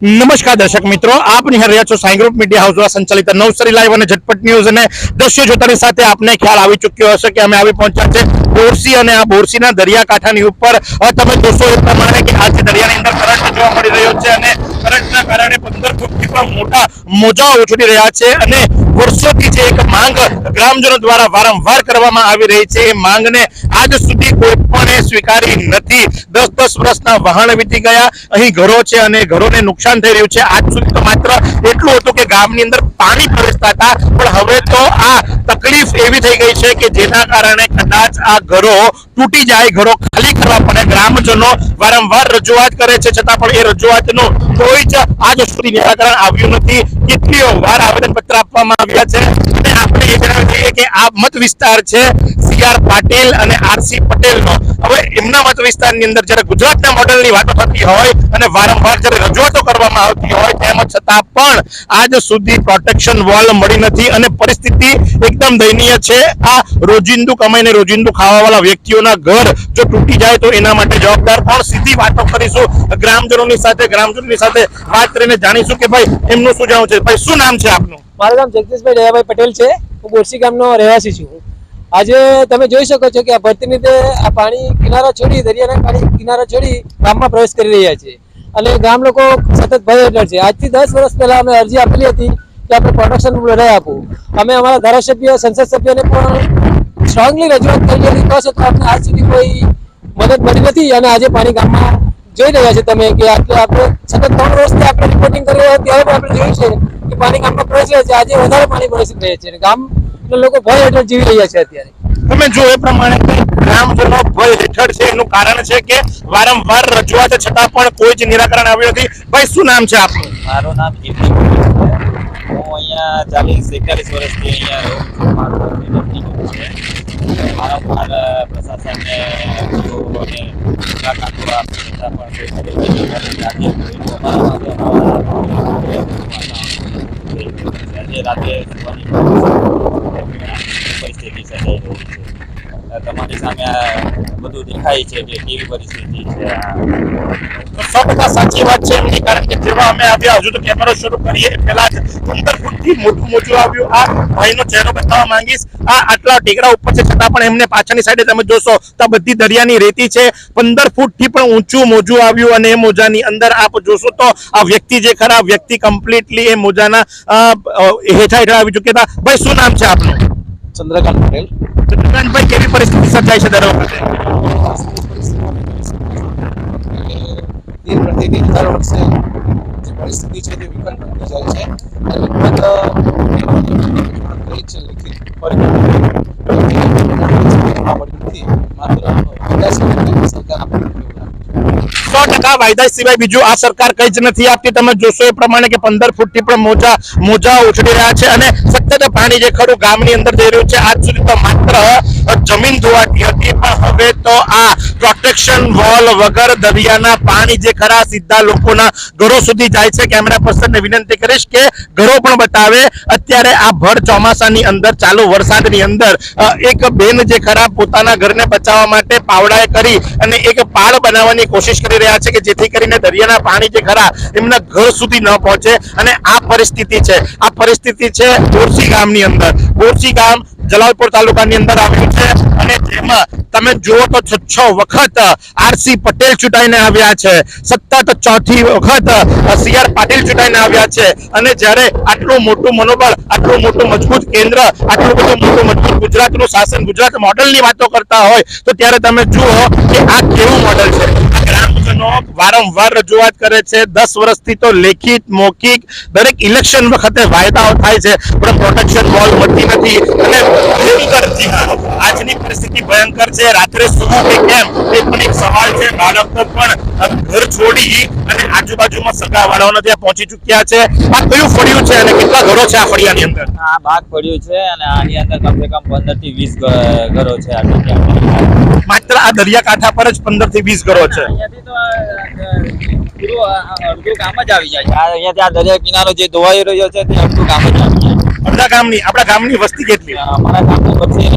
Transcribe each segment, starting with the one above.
નમસ્કાર દર્શક મિત્રો, આપ નિહાળ છો સાઈ ગ્રુપ મીડિયા હાઉસ દ્વારા સંચાલિત નવસરી લાઈવ અને ઝટપટ ન્યૂઝ અને દ્રશ્યો જોતાની સાથે આપને ખ્યાલ આવી ચૂક્યો હશે કે અમે આવી પહોંચ્યા છે. બોરસી અને આ બોરસીના દરિયાકાંઠાની ઉપર તમે જોશો એ પ્રમાણે કે આજે દરિયાની અંદર કરંટ જોવા મળી રહ્યો છે અને કરંટના કારણે પંદર ફૂટથી પણ મોટા મોજાઓ ઉછળી રહ્યા છે અને વર્ષોથી જે એક માંગ ગ્રામજનો દ્વારા વારંવાર કરવામાં આવી રહી છે, એ માંગને આજ સુધી કોઈ પણ સ્વીકારી નથી. દસ દસ વર્ષના વહાણ વીતી ગયા, અહીં ઘરો છે અને ઘરોને નુકસાન થઈ રહ્યું છે. આજ સુધી તો માત્ર એટલું હતું કે ગામની અંદર પાણી પ્રવેશતા હતા, પણ હવે તો આ તકલીફ એવી થઈ ગઈ છે કે જેના કારણે કદાચ આ ઘરો તૂટી જાય, ઘરો ખાલી કરવા પડે. ગ્રામજનો વારંવાર રજૂઆત કરે છે, છતાં પણ એ રજૂઆતનું કોઈ જ આજ સુધી નિરાકરણ આવ્યું નથી. કેટલીઓ વાર આવેદન પત્ર આપવામાં આવ્યા છે. આપણે એ જણાવી દઈએ કે આ મત વિસ્તાર છે સી આર પાટીલ અને આરસી પટેલનો. હવે એમના મત વિસ્તારની અંદર જ્યારે ગુજરાતના મોડેલની વાતો થતી હોય અને વારંવાર જ્યારે રજૂઆતો કરવામાં આવતી હોય, તેમ છતાં પણ આજ સુધી પ્રોટેક્શન વોલ મળી નથી અને પરિસ્થિતિ એકદમ દયનીય છે. આ રોજિંદુ કમાઈને રોજિંદુ ખાવાવાળા વ્યક્તિઓના ઘર જો તૂટી જાય તો એના માટે જવાબદાર કોણ સીધી વાતો કરીશું. ગ્રામજનોની સાથે ગ્રામજનોની સાથે વાત કરીને જાણીશું કે ભાઈ એમનું શું જાણવું છે? ભાઈ, શું નામ છે આપનું? મારું નામ જગદીશભાઈ દયાભાઈ પટેલ છે. હું બોરસી ગામનો રહેવાસી છું. આજે તમે જોઈ શકો છો કે આ ભરતી રીતે આ પાણી કિનારા છોડી, દરિયાના પાણી કિનારા છોડી ગામમાં પ્રવેશ કરી રહ્યા છે. અને ગામ લોકો સતત ભય છે. આજથી દસ વર્ષ પહેલા અમે અરજી આપેલી હતી કે આપણે પ્રોટેક્શન લડાઈ આપવું અમે અમારા ધારાસભ્ય, સંસદ સભ્યને પણ સ્ટ્રોંગલી રજૂઆત કરી હતી તો છતાં આપણે આજ સુધી કોઈ મદદ મળી નથી? અને આજે પાણી ગામમાં જોઈ રહ્યા છે તમે કે આટલે આપણે સતત ત્રણ વર્ષથી આપણે રિપોર્ટિંગ કરી રહ્યા ત્યારે પણ આપણે જોયું છે કે પાણી ગામમાં પ્રવેશી છે. આજે વધારે પાણી પ્રવેશી રહે છે. ગામ ગામના લોકો ભય હેઠળ જીવી રહ્યા છે અત્યારે. તમે જો એ પ્રમાણે કે ગ્રામજનો ભય હેઠળ છે. એનું કારણ છે કે વારંવાર રજૂઆત છતાં પણ કોઈ જ નિરાકરણ આવ્યું નથી. ભાઈ શું નામ છે આપનું? મારું નામ હું અહીંયા ચાલીસ, એકતાલીસ વર્ષથી અહીંયા રહું છું મારું છે. મારા પ્રશાસનને કીધું અને મુલાકાતો પણ પરિસ્થિતિ સાથે તમારી સામે બધું દેખાય છે કે કેવી પરિસ્થિતિ છે સાચી વાત છે એમની કારણ કે જેવા અમે આવ્યા હજુ તો કેમેરો શરૂ કરીએ, પહેલા જ પંદર ફૂટથી મોટું મોજું આવ્યું. આ ભાઈનો ચહેરો બતાવવા માંગીશ. આ આટલા ટેકરા ઉપર છે, છતાં પણ એમને પાછળની સાઈડે તમે જોશો તો બધી દરિયાની રેતી છે. પંદર ફૂટથી પણ ઊંચું મોજું આવ્યું અને એ મોજાની અંદર આપ જોશો તો આ વ્યક્તિ જે ખરા, વ્યક્તિ કમ્પ્લીટલી એ મોજાના હેઠા હેઠળ આવી ચૂક્યા હતા. ભાઈ, શું નામ છે આપનું? ચંદ્રકાંત પટેલ ચંદ્રકાંતભાઈ કેવી પરિસ્થિતિ સર્જાય છે દર વખતે દિન પ્રતિદિન દર વર્ષે જે પરિસ્થિતિ છે તે વિકટ બનતી જાય છે અને છે લેખિત માત્ર સરકાર આપણને સો ટકા વાયદા સિવાય બીજું આ સરકાર કઈ જ નથી આપતી. તમે જોશો એ પ્રમાણે કે પંદર ફૂટથી પણ મોજા મોજા ઉછળી રહ્યા છે અને સતત પાણી જે ખરું ગામની અંદર જઈ રહ્યું છે, આજ સુધી તો માત્ર જમીન ધોવાતી હતી. પણ હવે તો આ પ્રોટેક્શન વોલ વગર દરિયાના પાણી જે ખરા સીધા લોકોના ઘરો સુધી જાય છે. કેમેરા પર્સનને વિનંતી કરીશ કે ઘરો પણ બતાવે. અત્યારે આ ભર ચોમાસાની અંદર, ચાલુ વરસાદની અંદર એક બેન જે ખરા પોતાના ઘરને બચાવવા માટે પાવડાએ કરી અને એક પાળ બનાવવાની કોશિશ કરી રહ્યા છે કે જેથી કરીને દરિયાના પાણી જે ખરા એમના ઘર સુધી ન પહોંચે. અને આ પરિસ્થિતિ છે. આ પરિસ્થિતિ છે બોરસી ગામની અંદર. બોરસી ગામ જલાલપુર તાલુકાની અંદર આવ્યું છે. અને જેમાં તમે જુઓ તો છ છ વખત આરસી પટેલ ચૂંટાઈને આવ્યા છે. સતત ચોથી વખત સી આર પાટીલ ચૂંટાઈને આવ્યા છે. અને જ્યારે આટલું મોટું મનોબળ, આટલું મોટું મજબૂત કેન્દ્ર, આટલું બધું મોટું મજબૂત ગુજરાતનું શાસન, ગુજરાત મોડલની વાતો કરતા હોય, તો ત્યારે તમે જુઓ કે આ કેવું મોડલ છે. વારંવાર રજૂઆત કરે છે. દસ વર્ષથી તો લેખિત, મૌખિક દરેક ઇલેક્શન વખતે વાયદાઓ થાય છે. પણ પ્રોટેક્શન બોલ મળતી નથી. અને ભયંકર જી હા આજની પરિસ્થિતિ ભયંકર છે. રાત્રે સુવું કે કેમ? એ પણ એક સવાલ છે. બાળકો પણ ઘર છોડી અને આજુબાજુમાં સગા વાળાઓને ત્યાં પહોંચી ચૂક્યા છે. આ કયું ફળિયું છે અને કેટલા ઘરો છે આ ફળિયાની અંદર? આ ભાગ ફળિયું છે અને આની અંદર કમસે કમ પંદરથી વીસ ઘરો છે આ માત્ર આ દરિયાકાંઠા પર જ પંદરથી વીસ ઘરો છે. અડધું કામ જ આવી જાય છે. આ અહીંયાથી ત્યાં દરિયા કિનારો જે ધોવાઈ રહ્યો છે તે અડધું કામ જ આવી જાય અડધા ગામની આપણા ગામની વસ્તી કેટલી? અમારા ગામની વસ્તી.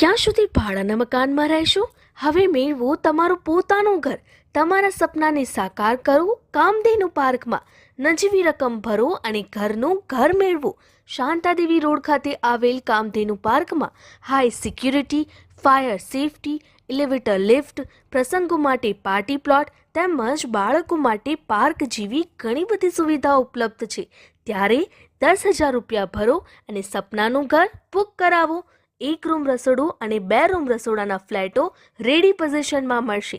ક્યાં સુધી ભાડાના મકાનમાં રહેશો? હવે મેળવો તમારું પોતાનું ઘર. તમારા સપનાને સાકાર કરો કામધેનુ પાર્કમાં. નજીવી રકમ ભરો અને ઘરનું ઘર મેળવો. શાંતાદેવી રોડ ખાતે આવેલ કામધેનુ પાર્કમાં high security fire safety elevator lift પ્રસંગો માટે પાર્ટી પ્લોટ તેમજ બાળકો માટે પાર્ક જેવી ઘણી બધી સુવિધાઓ ઉપલબ્ધ છે. ત્યારે દસ હજાર રૂપિયા ભરો અને સપનાનું ઘર બુક કરાવો. એક રૂમ રસોડું અને બે રૂમ રસોડાના ફ્લેટો રેડી પોઝિશનમાં મળશે.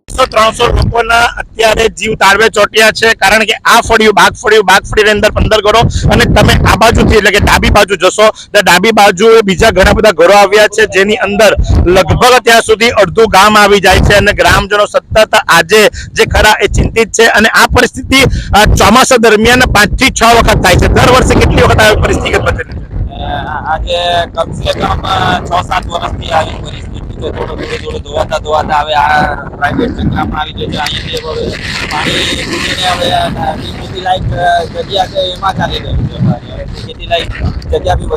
બસો ત્રણસો લોકોના અત્યારે જીવ તાળવે ચોટ્યા છે. કારણ કે આ ફળિયું, બાગ ફળિયું, બાગ ફળીની અંદર પંદર ઘરો અને તમે આ બાજુથી, એટલે કે ડાબી બાજુ જશો, તો ડાબી બાજુ બીજા ઘણા બધા ઘરો આવ્યા છે, જેની અંદર લગભગ ત્યાં સુધી અડધું ગામ આવી જાય છે અને ગ્રામજનો સતત આજે જે ખરા એ ચિંતિત છે અને આ પરિસ્થિતિ ચોમાસા દરમિયાન પાંચથી છ વખત થાય છે. દર વર્ષે કેટલી વખત આવી પરિસ્થિતિ આજે છે થોડો થોડું થોડું ધોવાતા ધોવાતા હવે આ પ્રાઇવેટ જગ્યામાં આવી ગયો છે અહીંયાથી હવે પાણી હવે જગ્યા છે એમાં ચાલી અમારી. ખેતી લાયક જગ્યા બી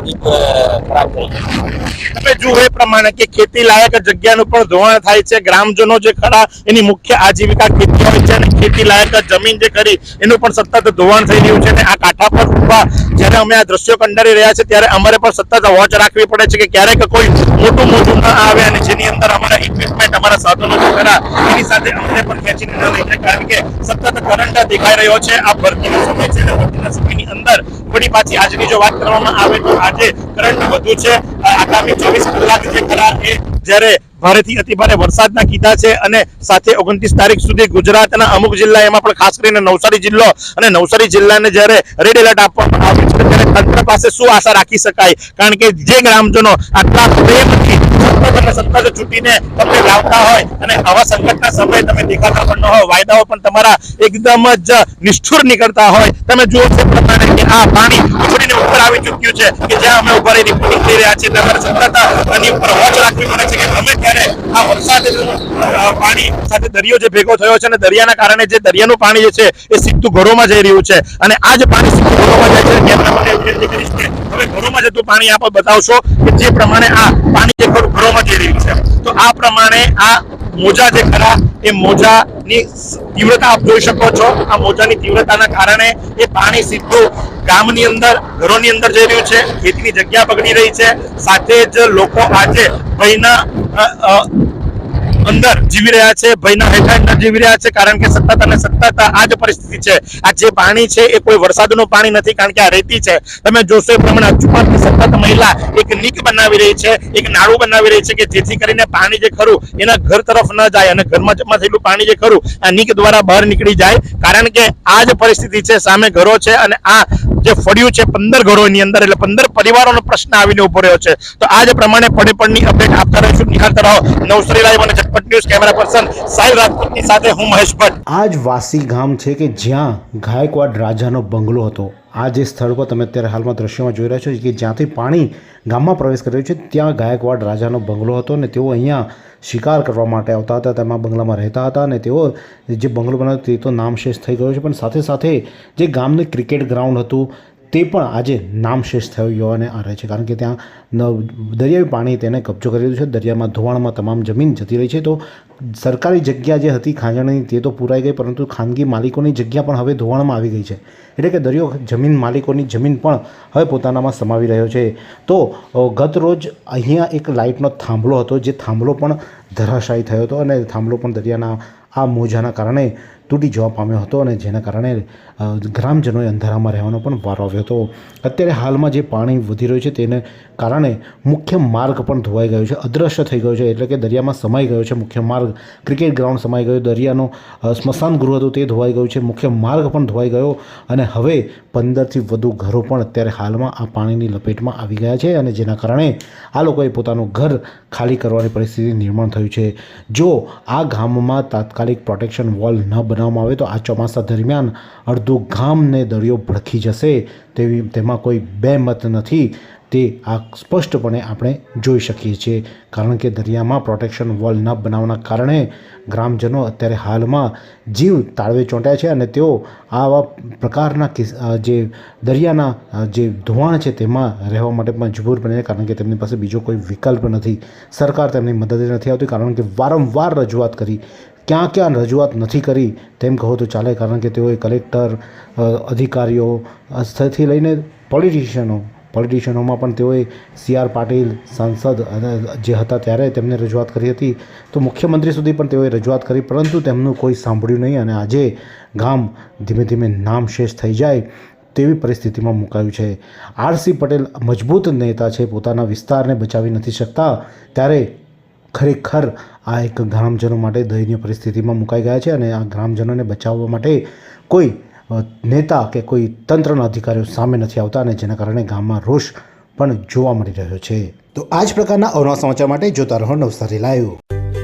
પણ ધોવાણ થાય છે. ગ્રામજનો જે ખરા, એની મુખ્ય આજીવિકા ખેતી હોય છે અને ખેતી લાયક જમીન જે ખરી, એનું પણ સતત ધોવાણ થઈ રહ્યું છે અને આ કાંઠા પર ઊભા જ્યારે અમે આ દ્રશ્યો કંડારી રહ્યા છે ત્યારે અમારે પણ સતત વોચ રાખવી પડે છે કે ક્યારેક કોઈ મોટું મોટું ન આવે અને જેની અંદર અમારા ઇક્વિપમેન્ટ અમારા સાધનો જે ખરા, એની સાથે અમને પણ ખેંચીને ન લઈ જાય કારણ કે સતત કરંટ દેખાઈ રહ્યો છે. આ ભરતીનો સમય છે અને ભરતીના સમયની અંદર વળી પાછી આજની જો વાત કરવામાં આવે તો આજે કરંટ વધુ છે. આગામી ચોવીસ કલાક જે ખરા એ જ્યારે ભારેથી અતિભારે વરસાદના કીધા છે અને સાથે ઓગણત્રીસ તારીખ સુધી ગુજરાતના અમુક જિલ્લા એમાં પણ ખાસ કરીને નવસારી જિલ્લો અને નવસારી જિલ્લાને જ્યારે રેડ એલર્ટ આપવામાં આવ્યું છે, ત્યારે તંત્ર પાસે શું આશા રાખી શકાય? કારણ કે જે ગ્રામજનો આટલા પ્રેમથી અને સતત છૂટીને તમને લાવતા હોય અને આવા સંકટના સમયે તમે દેખાતા પણ ન હોય, વાયદાઓ પણ તમારા એકદમ જ નિષ્ઠુર નીકળતા હોય. તમે જુઓ છો પ્રમાણે આ પાણી ઉછળીને ઉપર આવી ચૂક્યું છે કે જ્યાં અમે ઊભા રહી પૂરી થઈ રહ્યા છીએ તમારે સતત એની ઉપર વોચ રાખવી પડે છે કે ગમે ત્યારે આ વરસાદ પાણી સાથે દરિયો જે ભેગો થયો છે અને દરિયાના કારણે જે દરિયાનું પાણી જે છે, એ સીધું ઘરોમાં જઈ રહ્યું છે. અને આ જે પાણી સીધું ઘરોમાં જાય છે કેમેરામેન એવી વિનંતી કરીશ કે હવે ઘરોમાં જતું પાણી આપ બતાવશો કે જે પ્રમાણે આ પાણી જે ઘરોમાં જઈ રહ્યું છે. તો આ પ્રમાણે આ મોજા જે ખરા, એ મોજાની તીવ્રતા આપ જોઈ શકો છો. આ મોજાની તીવ્રતાના કારણે એ પાણી સીધું ગામની અંદર, ઘરોની અંદર જઈ રહ્યું છે. ખેતીની જગ્યા બગડી રહી છે. સાથે જ લોકો આજે ભયના અંદર જીવી રહ્યા છે, ભયના હેઠળ અંદર જીવી રહ્યા છે, કારણ કે સતત અને સતત આ જ પરિસ્થિતિ છે. આ જે પાણી છે એ કોઈ વરસાદનું પાણી નથી, કારણ કે આ રેતી છે. તમે જોશો એ પ્રમાણે અચુપાતની સતત મહિલા એક નીક બનાવી રહી છે, એક નાળું બનાવી રહી છે કે જેથી કરીને પાણી જે ખરું એના ઘર તરફ ન જાય અને ઘરમાં જમા થયેલું પાણી જે ખરું, આ નીક દ્વારા બહાર નીકળી જાય. કારણ કે આ જ પરિસ્થિતિ છે, સામે ઘરો છે અને આ જે ફળ્યું છે પંદર ઘરોની અંદર, એટલે પંદર પરિવારોનો પ્રશ્ન આવીને ઊભો રહ્યો છે. તો આજ પ્રમાણે પડે પડની અપડેટ આપતા રહીશું. નિહાળતા રહો નવસરી લાઈવ અને Jhatpat news camera person Sahil રાજપૂતની સાથે હું મહેશ ભટ્ટ. આજ વાસી ગામ છે કે જ્યાં ગાયકવાડ રાજાનો બંગલો હતો. આ જે સ્થળ પર તમે અત્યારે હાલમાં દ્રશ્યમાં જોઈ રહ્યા છો કે જ્યાંથી પાણી ગામમાં પ્રવેશ કર્યો છે, ત્યાં ગાયકવાડ રાજાનો બંગલો હતો અને તેઓ અહીંયા શિકાર કરવા માટે આવતા હતા. તેમાં બંગલામાં રહેતા હતા અને તેઓ જે બંગલો બનાવ્યો તે તો નામશેષ થઈ ગયો છે. પણ સાથે સાથે જે ગામનું ક્રિકેટ ગ્રાઉન્ડ હતું, તે પણ આજે નામશેષ થયો હોવાને આ રહે છે. કારણ કે ત્યાં દરિયાઈ પાણી તેને કબજો કરી લીધું છે. દરિયામાં ધોવાણમાં તમામ જમીન જતી રહી છે. તો સરકારી જગ્યા જે હતી ખાંજણની તે તો પૂરાઈ ગઈ, પરંતુ ખાનગી માલિકોની જગ્યા પણ હવે ધોવાણમાં આવી ગઈ છે. એટલે કે દરિયો જમીન માલિકોની જમીન પણ હવે પોતાનામાં સમાવી રહ્યો છે. તો ગત રોજ અહીંયા એક લાઇટનો થાંભલો હતો, જે થાંભલો પણ ધરાશાયી થયો હતો અને થાંભલો પણ દરિયાના આ મોજાના કારણે તૂટી જવા પામ્યો હતો અને જેના કારણે ગ્રામજનોએ અંધારામાં રહેવાનો પણ વારો આવ્યો હતો. અત્યારે હાલમાં જે પાણી વધી રહ્યું છે તેને કારણે મુખ્ય માર્ગ પણ ધોવાઈ ગયો છે અદૃશ્ય થઈ ગયો છે, એટલે કે દરિયામાં સમાઈ ગયો છે મુખ્ય માર્ગ. ક્રિકેટ ગ્રાઉન્ડ સમાઈ ગયો, દરિયાનો સ્મશાન ગૃહ હતું તે ધોવાઈ ગયું છે, મુખ્ય માર્ગ પણ ધોવાઈ ગયો અને હવે પંદરથી વધુ ઘરો પણ અત્યારે હાલમાં આ પાણીની લપેટમાં આવી ગયા છે અને જેના કારણે આ લોકોએ પોતાનું ઘર ખાલી કરવાની પરિસ્થિતિ નિર્માણ થયું છે. જો આ ગામમાં તાત્કાલિક પ્રોટેક્શન વોલ ન બનાવવામાં આવે તો આ ચોમાસા દરમિયાન અડધું ગામને દરિયો ભડકી જશે તેવી તેમાં કોઈ બે મત નથી તે આ સ્પષ્ટપણે આપણે જોઈ શકીએ છીએ. કારણ કે દરિયામાં પ્રોટેક્શન વોલ ન બનાવવાના કારણે ગ્રામજનો અત્યારે હાલમાં જીવ તાળવે ચોંટ્યા છે અને તેઓ આવા પ્રકારના જે દરિયાના જે ધોવાણ છે તેમાં રહેવા માટે મજબૂર બને છે. કારણ કે તેમની પાસે બીજો કોઈ વિકલ્પ નથી. સરકાર તેમની મદદે નથી આવતી કારણ કે વારંવાર રજૂઆત કરી ક્યાં ક્યાં રજૂઆત નથી કરી, તેમ કહો તો ચાલે, કારણ કે તેઓએ કલેક્ટર અધિકારીઓ સ્થળથી લઈને પોલિટિશિયનો, પોલિટિશિયનોમાં પણ તેઓએ સી આર પાટીલ, સાંસદ જે હતા ત્યારે તેમને રજૂઆત કરી હતી. તો મુખ્યમંત્રી સુધી પણ તેઓએ રજૂઆત કરી, પરંતુ તેમનું કોઈ સાંભળ્યું નહીં અને આજે ગામ ધીમે ધીમે નામશેષ થઈ જાય તેવી પરિસ્થિતિમાં મુકાયું છે. આરસી પટેલ મજબૂત નેતા છે, પોતાના વિસ્તારને બચાવી નથી શકતા. ત્યારે ખરેખર આ એક ગ્રામજનો માટે દયનીય પરિસ્થિતિમાં મુકાઈ ગયા છે અને આ ગ્રામજનોને બચાવવા માટે કોઈ નેતા કે કોઈ તંત્રના અધિકારીઓ સામે નથી આવતા અને જેના કારણે ગામમાં રોષ પણ જોવા મળી રહ્યો છે. તો આ જ પ્રકારના અવનવા સમાચાર માટે જોતા રહો નવસારી લાઈવ.